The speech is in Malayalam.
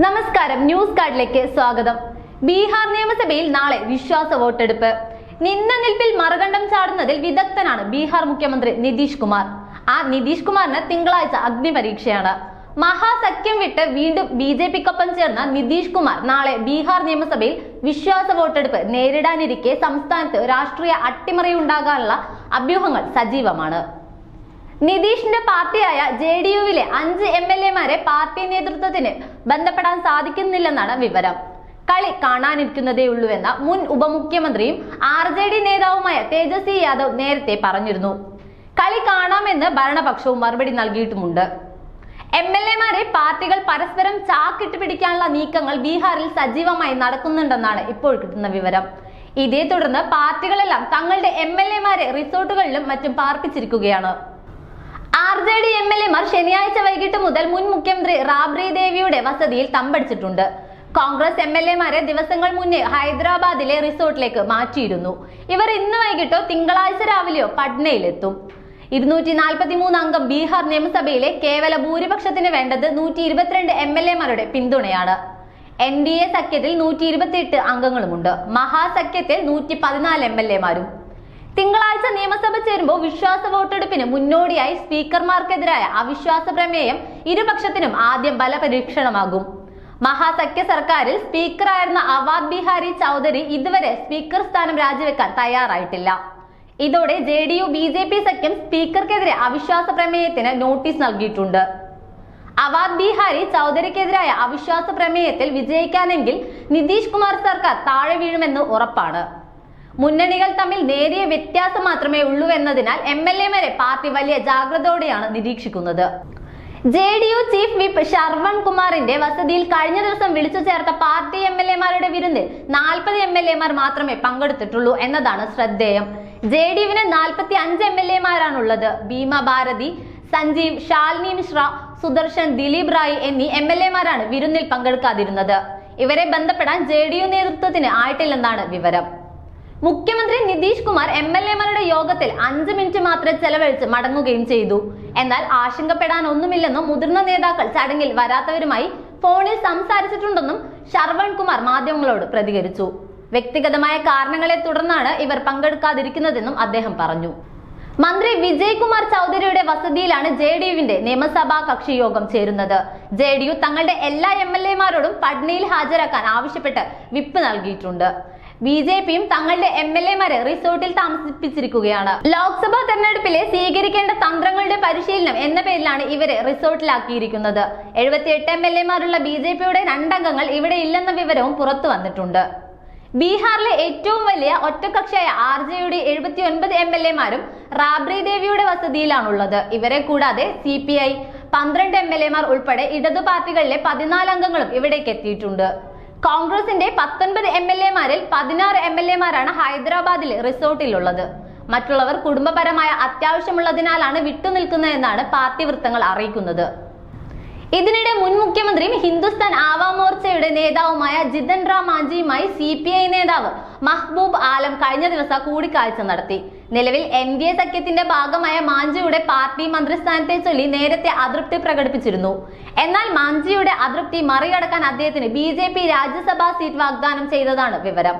നമസ്കാരം ന്യൂസ് കാർഡിലേക്ക് സ്വാഗതം. ബീഹാർ നിയമസഭയിൽ നാളെ വിശ്വാസ വോട്ടെടുപ്പ്. നിന്ന നിൽപ്പിൽ മറുകണ്ഠം ചാടുന്നതിൽ വിദഗ്ധനാണ് ബീഹാർ മുഖ്യമന്ത്രി നിതീഷ് കുമാർ. ആ നിതീഷ് കുമാറിന് തിങ്കളാഴ്ച അഗ്നിപരീക്ഷയാണ്. മഹാസഖ്യം വിട്ട് വീണ്ടും ബി ജെ പിക്കൊപ്പം ചേർന്ന നിതീഷ് കുമാർ നാളെ ബീഹാർ നിയമസഭയിൽ വിശ്വാസ വോട്ടെടുപ്പ് നേരിടാനിരിക്കെ സംസ്ഥാനത്ത് രാഷ്ട്രീയ അട്ടിമറി ഉണ്ടാകാനുള്ള അഭ്യൂഹങ്ങൾ സജീവമാണ്. നിതീഷിന്റെ പാർട്ടിയായ ജെ ഡി യുവിലെ അഞ്ച് എം എൽ എമാരെ പാർട്ടി നേതൃത്വത്തിന് ബന്ധപ്പെടാൻ സാധിക്കുന്നില്ലെന്നാണ് വിവരം. കളി കാണാനിരിക്കുന്നതേ ഉള്ളൂവെന്ന മുൻ ഉപമുഖ്യമന്ത്രിയും ആർ ജെ ഡി നേതാവുമായ തേജസ്വി യാദവ് നേരത്തെ പറഞ്ഞിരുന്നു. കളി കാണാമെന്ന് ഭരണപക്ഷവും മറുപടി നൽകിയിട്ടുമുണ്ട്. എം എൽ എമാരെ പാർട്ടികൾ പരസ്പരം ചാക്കിട്ട് പിടിക്കാനുള്ള നീക്കങ്ങൾ ബീഹാറിൽ സജീവമായി നടക്കുന്നുണ്ടെന്നാണ് ഇപ്പോൾ കിട്ടുന്ന വിവരം. ഇതേ തുടർന്ന് പാർട്ടികളെല്ലാം തങ്ങളുടെ എം എൽ എമാരെ റിസോർട്ടുകളിലും മറ്റും പാർപ്പിച്ചിരിക്കുകയാണ്. ജെ ഡി എം എൽ എമാർ ശനിയാഴ്ച വൈകിട്ട് മുതൽ മുൻ മുഖ്യമന്ത്രി റാബ്രി ദേവിയുടെ വസതിയിൽ തമ്പടിച്ചിട്ടുണ്ട്. കോൺഗ്രസ് എം എൽ എമാരെ ദിവസങ്ങൾ മുന്നേ ഹൈദരാബാദിലെ റിസോർട്ടിലേക്ക് മാറ്റിയിരുന്നു. ഇവർ ഇന്ന് വൈകിട്ടോ തിങ്കളാഴ്ച രാവിലെയോ പട്നയിലെത്തും. ഇരുന്നൂറ്റി നാൽപ്പത്തി മൂന്ന് അംഗം ബീഹാർ നിയമസഭയിലെ കേവല ഭൂരിപക്ഷത്തിന് വേണ്ടത് നൂറ്റി ഇരുപത്തിരണ്ട് എം എൽ എമാരുടെ പിന്തുണയാണ്. എൻ ഡി എ സഖ്യത്തിൽ നൂറ്റി ഇരുപത്തിയെട്ട് അംഗങ്ങളുമുണ്ട്. മഹാസഖ്യത്തിൽ നൂറ്റി പതിനാല് എം എൽ എമാരും തിങ്കളാഴ്ച നിയമസഭ ചേരുമ്പോൾ വിശ്വാസ വോട്ടെടുപ്പിന് മുന്നോടിയായി സ്പീക്കർമാർക്കെതിരായ അവിശ്വാസ പ്രമേയം ഇരുപക്ഷത്തിനും ആദ്യം ബലപരീക്ഷണമാകും. മഹാസഖ്യ സർക്കാരിൽ സ്പീക്കറായിരുന്ന അവാദ് ബിഹാരി ചൗധരി ഇതുവരെ സ്പീക്കർ സ്ഥാനം രാജിവെക്കാൻ തയ്യാറായിട്ടില്ല. ഇതോടെ J D U B J P സഖ്യം സ്പീക്കർക്കെതിരെ അവിശ്വാസ പ്രമേയത്തിന് നോട്ടീസ് നൽകിയിട്ടുണ്ട്. അവാദ് ബിഹാരി ചൗധരിക്കെതിരായ അവിശ്വാസ പ്രമേയത്തിൽ വിജയിക്കാനെങ്കിൽ നിതീഷ് കുമാർ സർക്കാർ താഴെ വീഴുമെന്ന് ഉറപ്പാണ്. മുന്നണികൾ തമ്മിൽ നേരിയ വ്യത്യാസം മാത്രമേ ഉള്ളൂ എന്നതിനാൽ എം എൽ എമാരെ പാർട്ടി വലിയ ജാഗ്രതയോടെയാണ് നിരീക്ഷിക്കുന്നത്. J D U chief whip Shravan കുമാറിന്റെ വസതിയിൽ കഴിഞ്ഞ ദിവസം വിളിച്ചു ചേർത്ത പാർട്ടി എം എൽ എമാരുടെ വിരുന്നിൽ നാൽപ്പത് എം എൽ എമാർ മാത്രമേ പങ്കെടുത്തിട്ടുള്ളൂ എന്നതാണ് ശ്രദ്ധേയം. ജെ ഡി യുവിന് നാൽപ്പത്തി അഞ്ച് എം എൽ എമാരാണുള്ളത് ഭീമ ഭാരതി സഞ്ജീവ് ശാലിനി മിശ്ര സുദർശൻ ദിലീപ് റായ് എന്നീ എം എൽ എമാരാണ് വിരുന്നിൽ പങ്കെടുക്കാതിരുന്നത്. ഇവരെ ബന്ധപ്പെടാൻ ജെ ഡി യു നേതൃത്വത്തിന് ആയിട്ടില്ലെന്നാണ് വിവരം. മുഖ്യമന്ത്രി നിതീഷ് കുമാർ എം എൽ എമാരുടെ യോഗത്തിൽ അഞ്ച് മിനിറ്റ് മാത്രമേ ചെലവഴിച്ച് മടങ്ങുകയും ചെയ്തു. എന്നാൽ ആശങ്കപ്പെടാൻ ഒന്നുമില്ലെന്നും മുതിർന്ന നേതാക്കൾ ചടങ്ങിൽ വരാത്തവരുമായി ഫോണിൽ സംസാരിച്ചിട്ടുണ്ടെന്നും ശർവൺ കുമാർ മാധ്യമങ്ങളോട് പ്രതികരിച്ചു. വ്യക്തിഗതമായ കാരണങ്ങളെ തുടർന്നാണ് ഇവർ പങ്കെടുക്കാതിരിക്കുന്നതെന്നും അദ്ദേഹം പറഞ്ഞു. മന്ത്രി വിജയ് കുമാർ ചൗധരിയുടെ വസതിയിലാണ് ജെ ഡി യുവിന്റെ നിയമസഭാ കക്ഷി യോഗം ചേരുന്നത്. ജെ ഡി യു തങ്ങളുടെ എല്ലാ എം എൽ എമാരോടും പട്നയിൽ ഹാജരാക്കാൻ ആവശ്യപ്പെട്ട് വിപ്പ് നൽകിയിട്ടുണ്ട്. ബി ജെ പിയും തങ്ങളുടെ എം എൽ എമാരെ റിസോർട്ടിൽ താമസിപ്പിച്ചിരിക്കുകയാണ്. ലോക്സഭാ തെരഞ്ഞെടുപ്പിലെ സ്വീകരിക്കേണ്ട തന്ത്രങ്ങളുടെ പരിശീലനം എന്ന പേരിലാണ് ഇവരെ റിസോർട്ടിലാക്കിയിരിക്കുന്നത്. എഴുപത്തിയെട്ട് എം എൽ എമാരുള്ള ബി ജെ പിയുടെ രണ്ടംഗങ്ങൾ ഇവിടെ ഇല്ലെന്ന വിവരവും പുറത്തു വന്നിട്ടുണ്ട്. ബീഹാറിലെ ഏറ്റവും വലിയ ഒറ്റക്കക്ഷിയായ ആർ ജെയുടെ എഴുപത്തി ഒൻപത് എം എൽ എമാരും റാബ്രി ദേവിയുടെ വസതിയിലാണുള്ളത്. ഇവരെ കൂടാതെ സി പി ഐ പന്ത്രണ്ട് എം എൽ എമാർ ഉൾപ്പെടെ ഇടതു പാർട്ടികളിലെ പതിനാല് അംഗങ്ങളും ഇവിടേക്ക് എത്തിയിട്ടുണ്ട്. കോൺഗ്രസിന്റെ പത്തൊൻപത് എം എൽ എമാരിൽ പതിനാറ് എം എൽ എമാരാണ് ഹൈദരാബാദിലെ റിസോർട്ടിലുള്ളത്. മറ്റുള്ളവർ കുടുംബപരമായ അത്യാവശ്യമുള്ളതിനാലാണ് വിട്ടുനിൽക്കുന്നതെന്നാണ് പാർട്ടി വൃത്തങ്ങൾ അറിയിക്കുന്നത്. ഇതിനിടെ മുൻ മുഖ്യമന്ത്രിയും ഹിന്ദുസ്ഥാൻ ആവാ മോർച്ചയുടെ നേതാവുമായ ജിതൻ റാം മാഞ്ചിയുമായി സി പി ഐ നേതാവ് മഹ്ബൂബ് ആലം കഴിഞ്ഞ ദിവസം കൂടിക്കാഴ്ച നടത്തി. നിലവിൽ എൻ ഡി എ സഖ്യത്തിന്റെ ഭാഗമായ മാഞ്ചിയുടെ പാർട്ടി മന്ത്രിസ്ഥാനത്തെ ചൊല്ലി നേരത്തെ അതൃപ്തി പ്രകടിപ്പിച്ചിരുന്നു. എന്നാൽ മാഞ്ചിയുടെ അതൃപ്തി മറികടക്കാൻ അദ്ദേഹത്തിന് B J P Rajya Sabha seat വാഗ്ദാനം ചെയ്തതാണ് വിവരം.